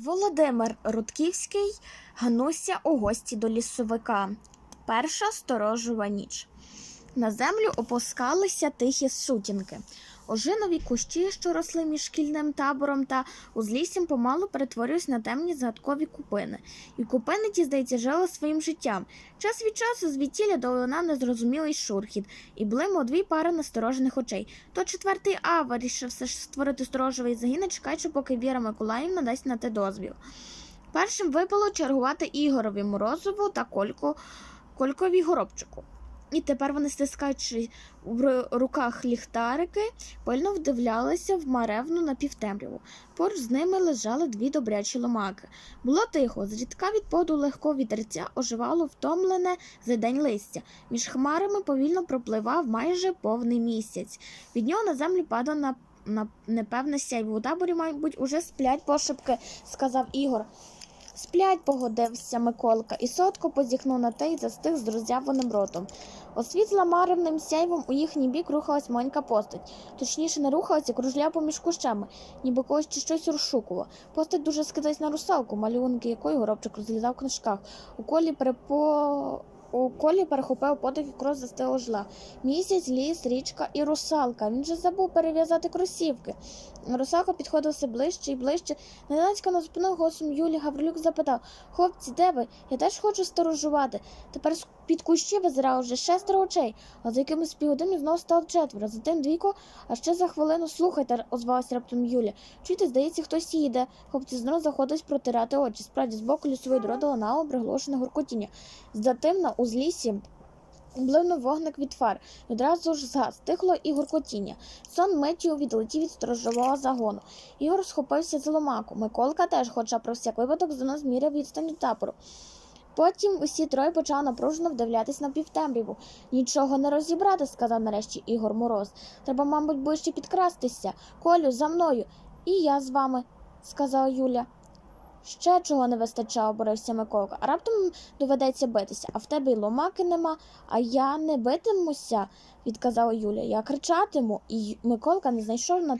Володимир Рудківський Гануся у гості до лісовика. Перша сторожова ніч. На землю опускалися тихі сутінки. Ожинові кущі, що росли між шкільним табором та узліссям, помалу перетворюють на темні загадкові купини. І купини ті, здається, жили своїм життям. Час від часу звідтіля долинав незрозумілий шурхіт, і блимав дві пари насторожених очей. То четвертий А вирішив все ж створити сторожовий загін, чекаючи, поки Віра Миколаївна дасть на те дозвіл. Першим випало чергувати Ігорові Морозову та Кольку, Колькові Горобчику. І тепер вони, стискаючи в руках ліхтарики, пильно вдивлялися в маревну напівтемряву. Поруч з ними лежали дві добрячі ломаки. Було тихо, зрідка від поду легкого вітерця оживало втомлене за день листя. Між хмарами повільно пропливав майже повний місяць. Від нього на землю падав на, на непевне сяйво. У таборі, мабуть, уже сплять пошепки, сказав Ігор. Сплять, погодився Миколка, і сотко позіхнув на те й застиг з роззявленим ротом. Освітла маревним сяйвом у їхній бік рухалась маленька постать. Точніше, не рухалася, кружля поміж кущами, ніби когось чи щось розшукувала. Постать дуже скидалась на русалку, малюнки якої горобчик розглядав в книжках. У колі перепо... У колі перехопив подих і кров застила жила. Місяць, ліс, річка і русалка. Він же забув перев'язати кросівки. Русалка підходила все ближче і ближче. Ненацька на зупинив голосом Юлі Гаврилюк запитав Хлопці, де ви? Я теж хочу сторожувати. Тепер з під кущі визирало вже шестеро очей, а за якимось півгодини знову стало четверо. Затим двійко, а ще за хвилину слухайте, озвалася раптом Юля. Чуєте, здається, хтось їде. Хлопці знову заходять протирати очі. Справді, з боку лісової дороги лунало приглушене гуркотіння. Затим на узліссі Блимнув вогник від фар, одразу ж згас, стихло і гуркотіння. Сон миттю відлетів від сторожового загону. Ігор схопився за ломаку. Миколка теж, хоча про всяк випадок знову зміряв відстань від табору. Потім усі троє почали напружено вдивлятись на півтемряву. Нічого не розібрати, сказав нарешті Ігор Мороз. Треба, мабуть, ближче підкрастися. Колю, за мною. І я з вами, сказала Юля. Ще чого не вистачало, оборився Миколка. А раптом доведеться битися, а в тебе й ломаки нема, а я не битимуся, відказала Юля. Я кричатиму, і Миколка не знайшов на,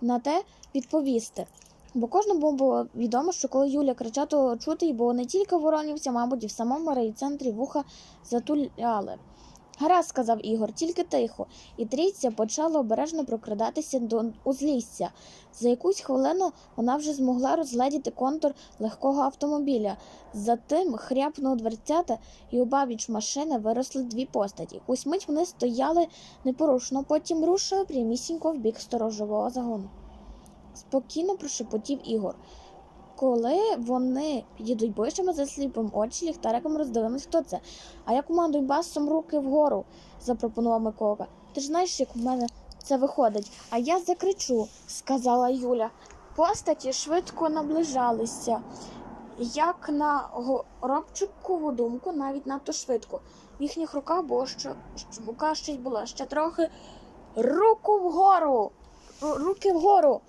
на те відповісти. Бо кожному було відомо, що коли Юля кричала, то чути, було не тільки в Воронівці, мабуть, і в самому райцентрі вуха затуляли. Гаразд, сказав Ігор, тільки тихо, і трійця почала обережно прокрадатися до узлісся. За якусь хвилину вона вже змогла розгледіти контур легкого автомобіля. Затим хряпнуло дверцята, і обабіч машини виросли дві постаті. Ось мить вони стояли непорушно, потім рушили прямісінько в бік сторожового загону. Спокійно прошепотів Ігор. Коли вони підійдуть ближче, ми засліпимо очі ліхтариком роздивимось, хто це. А я командую басом руки вгору, запропонував Микола. Ти ж знаєш, як у мене це виходить. А я закричу, сказала Юля. Постаті швидко наближалися. Як на горобчикову думку, навіть надто швидко. В їхніх руках було що, що рука ще була ще трохи руку вгору. Ру- Руки вгору.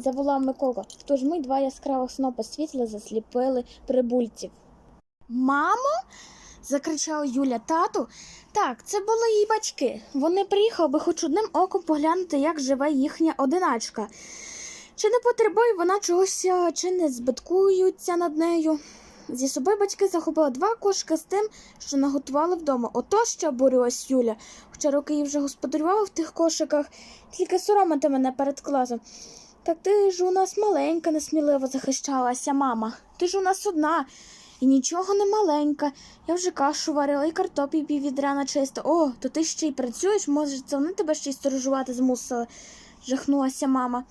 Заволав Микола. В ту ж мить два яскравих снопи світла засліпили прибульців. Мамо? закричала Юля тату. Так, це були її батьки. Вони приїхали би хоч одним оком поглянути, як живе їхня одиначка. Чи не потребує вона чогось, чи не збиткуються над нею. Зі собою батьки захопили два кошики з тим, що наготували вдома. Ото що обурилась Юля, хоча роки їй вже господарювала в тих кошиках, тільки соромити мене перед класом. Так ти ж у нас маленька, несміливо захищалася мама. Ти ж у нас одна. І нічого не маленька. Я вже кашу варила і картопі пів відра начисто. О, то ти ще й працюєш, може, це вони тебе ще й сторожувати змусили, жахнулася мама.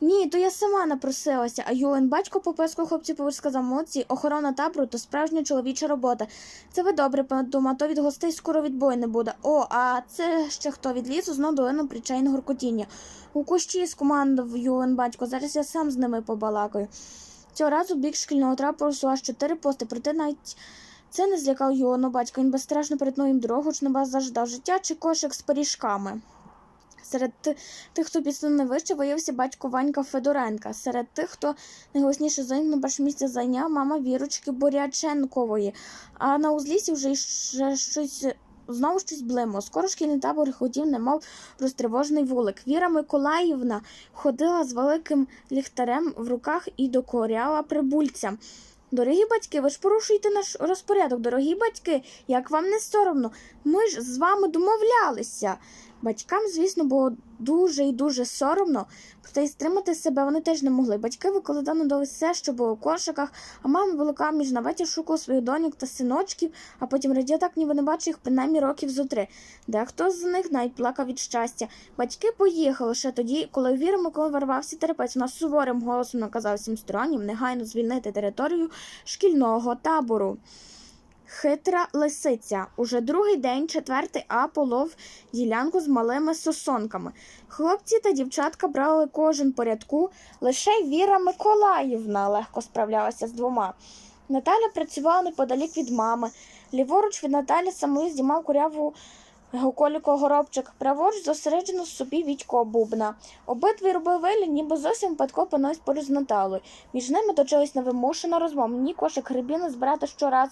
Ні, то я сама напросилася, а Юлин батько попискав хлопці поверх сказав, молодці, охорона табору то справжня чоловіча робота. Це ви добре, пане Дума, то від гостей скоро відбою не буде. О, а це ще хто від лісу знов долину причайне гуркотіння. У кущі скомандував Юлин батько, зараз я сам з ними побалакаю. Цього разу бік шкільного трапу аж чотири пости, проте навіть це не злякав Юлину батька. Він безстрашно перетнув їм дорогу, чи не заждав життя чи кошик з пиріжками. Серед тих, хто підсунув найвище, виявився батько Ванька Федоренка. Серед тих, хто найголосніше зайняв перше місце зайняв мама Вірочки Боряченкової. А на узлісі вже ще щось знову щось блимало. Скоро шкільний табор хотів, немов розтривожений вулик. Віра Миколаївна ходила з великим ліхтарем в руках і докоряла прибульцям. Дорогі батьки, ви ж порушуєте наш розпорядок. Дорогі батьки, як вам не соромно? Ми ж з вами домовлялися. Батькам, звісно, було дуже і дуже соромно, проте й стримати себе вони теж не могли. Батьки викладано дали все, що було в кошиках, а мама була між наветі шукала своїх доньок та синочків, а потім раділа так, ніби не бачив їх принаймні років зо три. Дехто з них навіть плакав від щастя. Батьки поїхали ще тоді, коли Віра Микола вирвався терапець. Вона суворим голосом наказав всім стороннім негайно звільнити територію шкільного табору. Хитра лисиця. Уже другий день, четвертий А полов ділянку з малими сосонками. Хлопці та дівчатка брали кожен по рядку, лише Віра Миколаївна легко справлялася з двома. Наталя працювала неподалік від мами. Ліворуч від Наталі самої знімав куряву Гоколіко горобчик, праворуч зосереджено собі Вітько Бубна. Обидві робили вигляд, ніби зовсім випадково опинились поруч з Наталою. Між ними точилась невимушена розмова. Мені кошик грибіни збирати щораз.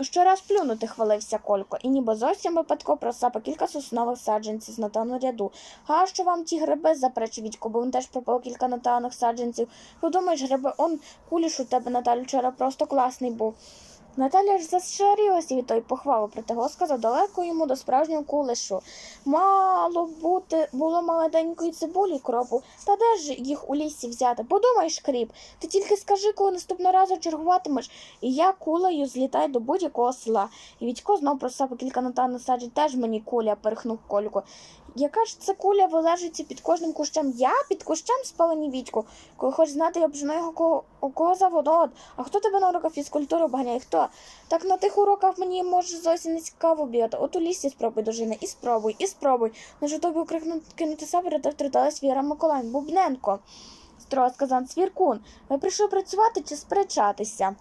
Щораз плюнути хвалився Колько, і ніби зовсім випадково просапа кілька соснових саджанців з натану ряду. Га, що вам ті гриби, заперечив Вітько, бо він теж пропав кілька натаних саджанців. Подумаєш, гриби, он куліш у тебе, Наталю, вчора просто класний був. Наталя ж зашарілася від тої похвали, проте сказав далеко йому до справжнього кулишу. Мало бути було молоденької цибулі кропу. Та де ж їх у лісі взяти? Подумай, шкріп, ти тільки скажи, коли наступного разу чергуватимеш, і я кулею злітаю до будь-якого села. І Вітько знов просав кілька натаних саджень, теж мені куля, перехнув кольку. Яка ж це куля вилежиться під кожним кущем? Я під кущем спалені Вітько. Коли хочеш знати, я обжену його кого, кого заводу. От. А хто тебе на уроках фізкультури обганяє? Хто? Так на тих уроках мені може зовсім не цікаво бігати. От у лісі спробуй дожини. І спробуй, і спробуй. На тобі крикнути кинути себе, та втруталась Віра Миколаївна. Бубненко. Строго сказав Цвіркун. Ви прийшли працювати чи сперечатися?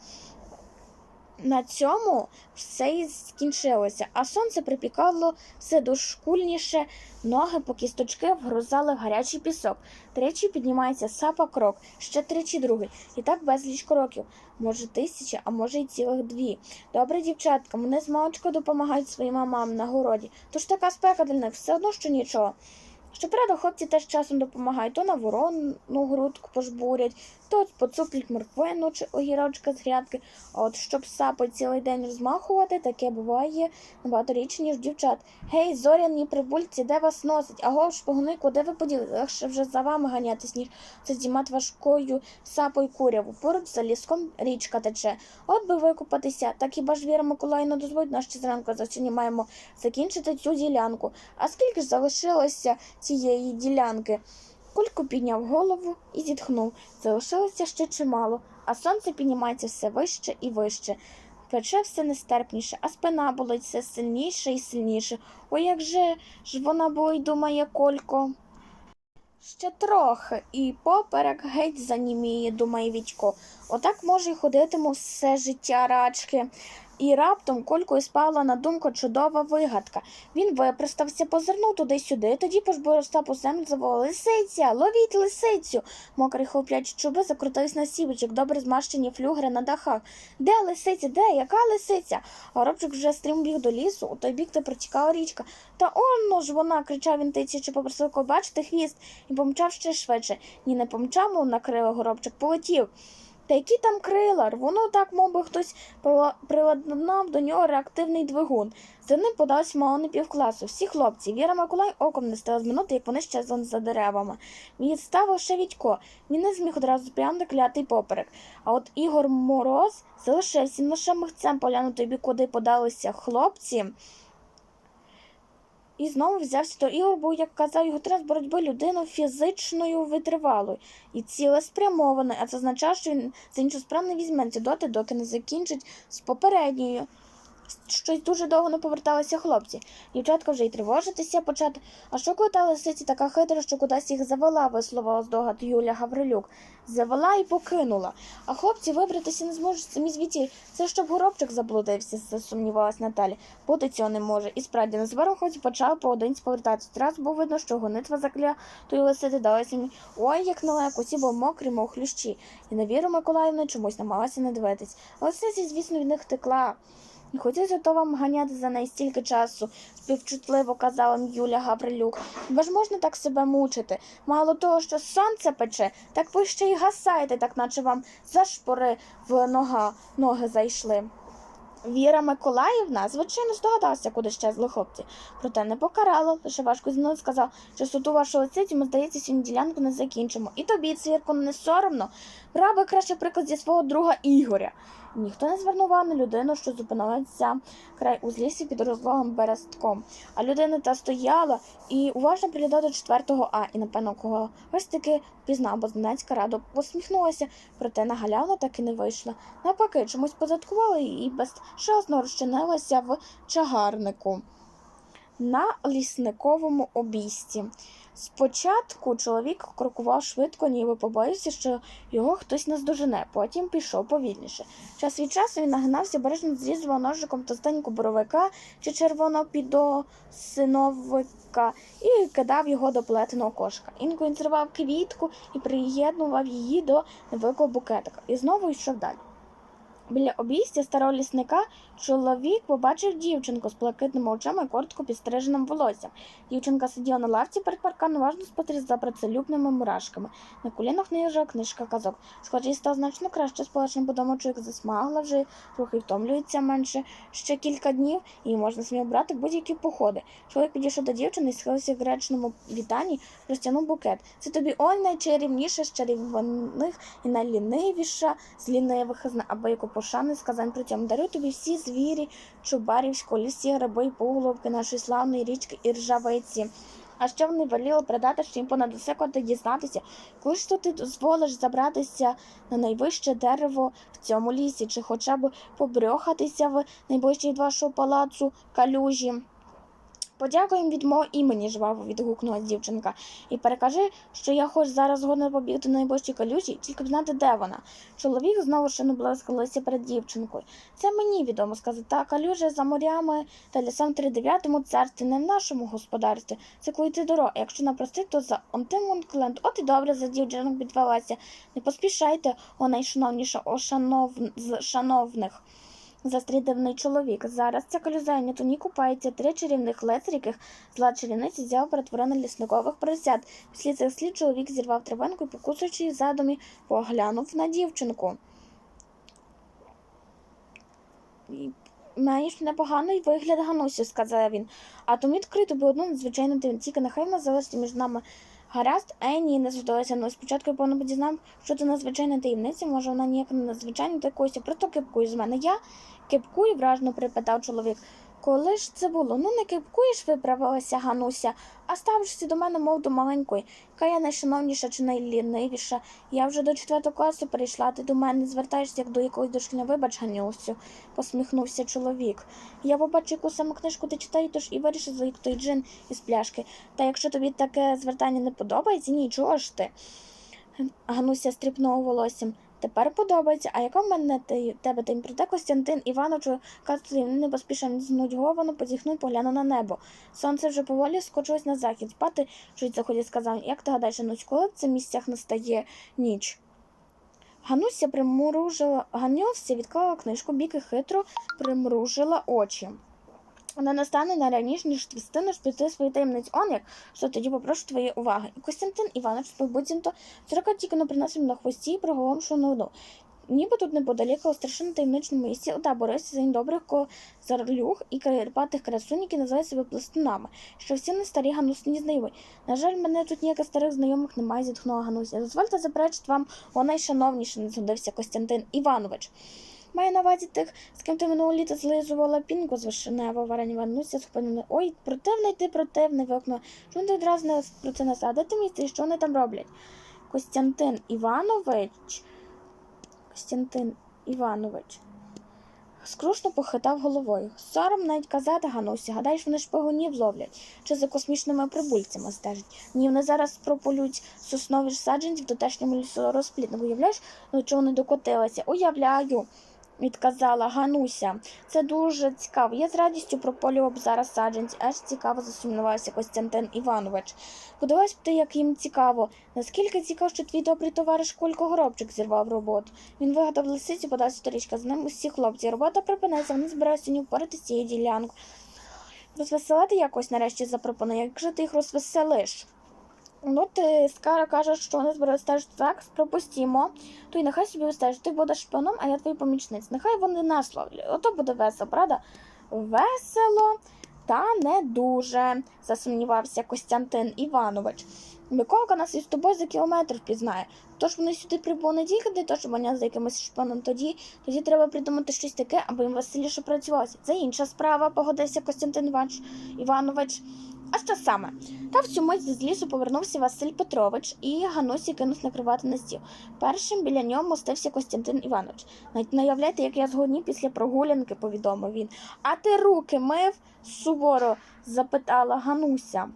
На цьому все і скінчилося, а сонце припікало все дошкульніше, ноги по кісточки вгрузали гарячий пісок. Тричі піднімається сапа крок, ще тричі другий. І так безліч кроків. Може, тисяча, а може й цілих дві. Добре, дівчатка, мене з маличку допомагають своїм мамам на городі. Тож така спека для них все одно, що нічого. Щоправда, хлопці теж часом допомагають, то на ворону грудку пожбурять, то поцуплять морквину чи огірочка з грядки. От щоб сапи цілий день розмахувати, таке буває набагато рідше, ніж дівчат. Гей, зоряні прибульці, де вас носить? Аго, шпигуни, куди ви поділи? Легше вже за вами ганятись, ніж це здіймати важкою сапою куряву. Поруч за ліском річка тече. От би викупатися, так хіба ж Віра Миколаївна дозволить нас ще зранку за сьогодні маємо закінчити цю ділянку. А скільки ж залишилося цієї ділянки? Кулько підняв голову і зітхнув. Залишилося ще чимало, а сонце піднімається все вище і вище. Пече все нестерпніше, а спина болить все сильніше і сильніше. Ой, як же ж вона болить, думає Колько. Ще трохи, і поперек геть заніміє, думає Вітько. Отак може й ходитиму все життя рачки. І раптом Колькою спала на думку чудова вигадка. Він випростався, позирнув туди-сюди, тоді пожборовся по землю, заволав лисиця, ловіть лисицю. Мокрий хлоплячі чуби закрутились на сівочок, добре змащені флюгри на дахах. Де лисиця? Де? Яка лисиця? Горобчик вже стрім біг до лісу, у той бік де протікала річка. Та оно ж вона, кричав він тичачи, попросив побачити хвіст і помчав ще швидше. Ні, не помчав, мов на крила горобчик, полетів. Та які там крила? Воно так, мов би, хтось приладнав до нього реактивний двигун. За ним подався мало не півкласу. Всі хлопці. Віра Миколай оком не стала з минути, як вони щезли за деревами. Відстав лише Відько. Він не зміг одразу прямо клятий поперек. А от Ігор Мороз залишився лише михцем поглянути куди подалися хлопці. І знову взявся до Ігор, бо, як казав його тренер боротьби людину фізичною витривалою. І цілеспрямованою, а це означає, що він за іншу справу не візьметься доти, доки не закінчить з попередньою. Щось дуже довго не поверталися хлопці. Дівчатка вже й тривожитися почати. А що коли та лисиці така хитра, що кудись їх завела, висловила здогад Юля Гаврилюк. Завела і покинула. А хлопці вибратися не зможуть самі звідти. Це щоб горобчик заблудився, засумнівалась Наталя. Бути цього не може. І справді, незабаром хлопці почали поодинці повертатися. Раз було видно, що гонитва заклятої лисити далася їм. Ой, як далеко, усі були мокрі, мов хлющі. І на віру Миколаївна чомусь намагалася не дивитись. Лисиця, звісно, від них втекла. Не хотіться то вам ганяти за неї стільки часу, співчутливо казала Юля Гаврилюк. Бо ж можна так себе мучити. Мало того, що сонце пече, так ви ще й гасаєте, так наче вам за шпори в нога, ноги зайшли. Віра Миколаївна, звичайно, здогадалася, куди щезли хлопці. Проте не покарала, лише важко знову сказав, що суту вашого лиця, йому здається, сьогодні ділянку не закінчимо. І тобі, цвірку, не соромно. Брав би краще приклад зі свого друга Ігоря. Ніхто не звернув на людину, що зупинилася край узлісся під розлогим берестком. А людина та стояла і уважно приглядала до четвертого А, і, напевно, кого ось таки пізнав, бо зненацька радо посміхнулася, проте на так і не вийшла. Навпаки, чомусь позадкувала і безшасно розчинилася в чагарнику на лісниковому обійсті. Спочатку чоловік крокував швидко, ніби побоївся, що його хтось наздожене, потім пішов повільніше. Час від часу він нагинався, бережно зрізував ножиком товстеньку боровика чи червоного підосиновика і кидав його до плетеного кошика. Інколи він зривав квітку і приєднував її до невеликого букетика і знову йшов далі. Біля обійстя старого лісника чоловік побачив дівчинку з блакитними очима і коротко підстриженим волоссям. Дівчинка сиділа на лавці перед парканом, уважно спостерігала за працелюбними мурашками. На колінах не лежала книжка казок. Схоже, їй стало значно краще сполучним, бо дома чоловік засмагла вже, трохи втомлюється менше. Ще кілька днів і можна сміло брати будь-які походи. Чоловік підійшов до дівчини і схилився в гречному вітанні, розтягнув букет. Це тобі ой найчарівніша з чарівних і найлінивіша з лінивих або яку пошани сказань притям. Дарю тобі всі звірі, чубарівсько, лісі, гриби поголовки нашої славної річки і ржавиці. А що вони воліли передати, що їм понад усе коти дізнатися, коли ж то ти дозволиш забратися на найвище дерево в цьому лісі, чи хоча б побрьохатися в найближчій вашого палацу калюжі. Подякуємо від мого імені, жваво відгукнула дівчинка, і перекажи, що я хоч зараз згодна побігти на найближчій калюжі, тільки б знати, де вона. Чоловік знову шанобливо схилився перед дівчинкою. Це мені відомо сказати, та калюжа за морями та лісом тридев'ятому царстві, не в нашому господарстві. Це коли йти дорога. Якщо напростити, то за Онтимункленд. От і добре за дівчинок підвелася. Не поспішайте, о найшановніша, о шанов... з шановних застрідивний чоловік. Зараз ця колюзайня тоні купається три чарівних лицар, яких зла чарівниця взяв перетворив на лісникових поросят. Після цих слів чоловік зірвав травинку і, покусуючи її задумі, поглянув на дівчинку. Маєш непоганий вигляд, Ганусю, сказав він. А тому відкрито би одну надзвичайну. Тільки нехай вона залишиться між нами. Гаразд, Енні ні, не зводилася але Спочатку я повно дізнав, що це надзвичайна таємниця, може вона ніяк не надзвичайна, та якоюсь просто кипкує з мене. Я кипкую, вражно припитав чоловік. Коли ж це було? Ну не кипкуєш, виправилася Гануся, а ставишся до мене, мов до маленької. Яка я найшановніша чи найлінивіша. Я вже до четвертого класу перейшла, ти до мене звертаєшся як до якоїсь дошкільної вибач, Ганюсю, посміхнувся чоловік. Я побачу, яку саме книжку ти читаєш, тож і вирішив той джин із пляшки. Та якщо тобі таке звертання не подобається, нічого ж ти. Гануся стріпнула волоссям. Тепер подобається. А яка в мене тебе тим проте Костянтин Івановичу Катлін не поспішав знудьговано позіхнув, поглянув на небо. Сонце вже поволі скочилось на захід. Спати чуть заходять, сказав. Як ти гадаєш, Ганусь, коли в цих місцях настає ніч? Гануся примружила Ганюся відклала книжку, бік і хитро примружила очі. Вона настане на раніше, ніж ти встигнеш піти свої таємниць. Он як, що тоді попрошу твоєї уваги. Костянтин Іванович буцімто сорока тільки не приносив на хвості і проголомшу новину. Ніби тут неподалік у страшенно таємничному місці отаборився за добрих козарлюг і карпатих красунь, які називають себе пластунами, що всі не старі ганусні знайомі. На жаль, мене тут ніяких старих знайомих немає, зітхнула Гануся. Дозвольте заперечити вам, о найшановніше, не згодився Костянтин Іванович. Маю на увазі тих, з ким ти минулого літа злизувала пінку з вишенева варені Вануся схопила. Ой, противний ти противний, вигукнула. Чому ти одразу не про це не садити місце і що вони там роблять? Костянтин Іванович. Костянтин Іванович. Скрушно похитав головою. Сором навіть казати, Ганусі, гадаєш, вони шпигунів ловлять, чи за космічними прибульцями стежать. Ні, вони зараз прополють соснові ж саджанці в дотешньому лісорозпліднику. Уявляєш, до чого вони докотилися? Уявляю. Відказала Гануся. Це дуже цікаво. Я з радістю прополював б зараз саджанці, аж цікаво засумнівався Костянтин Іванович. Подивись б ти, як їм цікаво. Наскільки цікаво, що твій добрий товариш Колько Горобчик зірвав роботу. Він вигадав лисицю, подався сторічка, з ним усі хлопці. Робота припиниться, вони збираються не впорати з цією ділянкою. Розвеселити якось нарешті запропонує, як же ти їх розвеселиш? Ну, ти Скара каже, що вони збирають стежити так, пропустімо. То й нехай собі стежить. Ти будеш шпаном, а я твій помічниць. Нехай вони нас ловлять. Ото буде весело, правда? Весело, та не дуже, засумнівався Костянтин Іванович. Миколка нас із тобою за кілометр впізнає. Тож вони сюди прибули не тільки того, щоб вони за якимось шпаном тоді, тоді треба придумати щось таке, аби їм веселіше працювалося. Це інша справа, погодився Костянтин Іванович. А що саме? Та в цю мить з лісу повернувся Василь Петрович і Ганусі кинув накривати на стіл. Першим біля нього мостився Костянтин Іванович. Навіть не уявляєте, як я згодні після прогулянки, повідомив він. А ти руки мив? суворо запитала Гануся.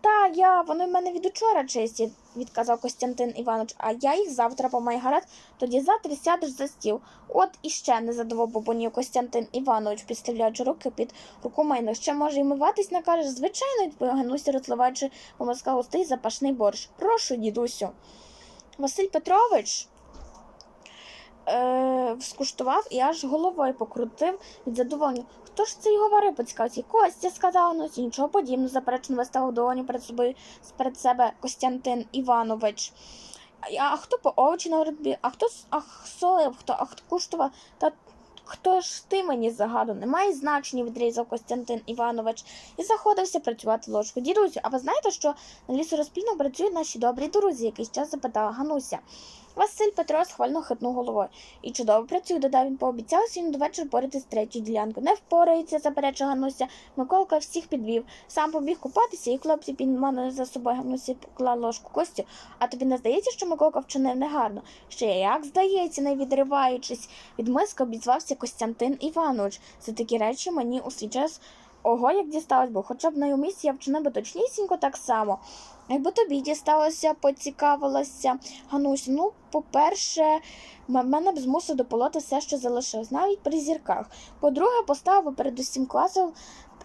Та я, вони в мене від учора чисті, відказав Костянтин Іванович, а я їх завтра помаю гаразд, тоді завтра сядеш за стіл. От іще не задовов бабунів Костянтин Іванович, підставляючи руки під руку майно. Ще може й миватись накажеш? Звичайно, відповів Гануся, розливаючи помазка густий запашний борщ. Прошу, дідусю. Василь Петрович е, скуштував і аж головою покрутив від задоволення. Хто ж це його варив, поцікавився? Костя сказав, ну нічого подібного, заперечно виставив долоні перед собою перед себе Костянтин Іванович. А, хто по овочі на городбі, а хто а солив, хто, а хто куштував, та хто ж ти мені загаду? Немає значення, відрізав Костянтин Іванович і заходився працювати ложку. Дідусю, а ви знаєте, що на лісорозпільно працюють наші добрі друзі? Якийсь час запитала Гануся. Василь Петро схвально хитнув головою. І чудово працює, додав він, пообіцяв сьогодні до вечора порити з третьою ділянкою. Не впорається, заперечив Гануся. Миколка всіх підвів. Сам побіг купатися, і хлопці підманули за собою Ганусі поклав ложку Костю. А тобі не здається, що Миколка вчинив негарно? Ще як здається, не відриваючись від миска, обізвався Костянтин Іванович. За такі речі мені у свій час ого як дісталось, бо хоча б на його місці я вчинив точнісінько так само. Якби тобі дісталося, поцікавилася Гануся. Ну, по-перше, мене б змусив дополоти все, що залишилось, навіть при зірках. По-друге, поставив перед усім класом,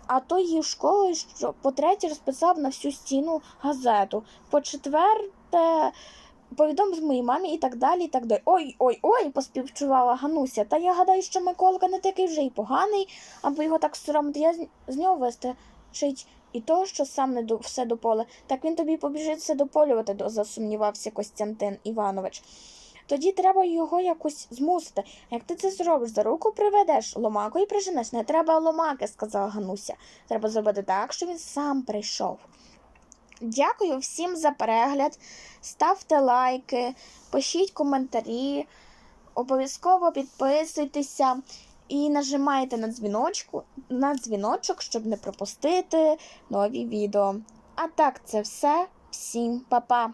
а то її школою, що по-третє, розписав на всю стіну газету. По-четверте, повідомив моїй мамі і так далі, і так далі. Ой, ой, ой, поспівчувала Гануся. Та я гадаю, що Миколка не такий вже й поганий, аби його так соромити. Я з, нього вистачить і того, що сам не до все дополе, так він тобі побіжить все дополювати, засумнівався Костянтин Іванович. Тоді треба його якось змусити. Як ти це зробиш, за руку приведеш, ломакою приженеш. Не треба ломаки, сказала Гануся. Треба зробити так, щоб він сам прийшов. Дякую всім за перегляд. Ставте лайки, пишіть коментарі, обов'язково підписуйтеся і нажимайте на дзвіночку, на дзвіночок, щоб не пропустити нові відео. А так, це все. Всім па-па!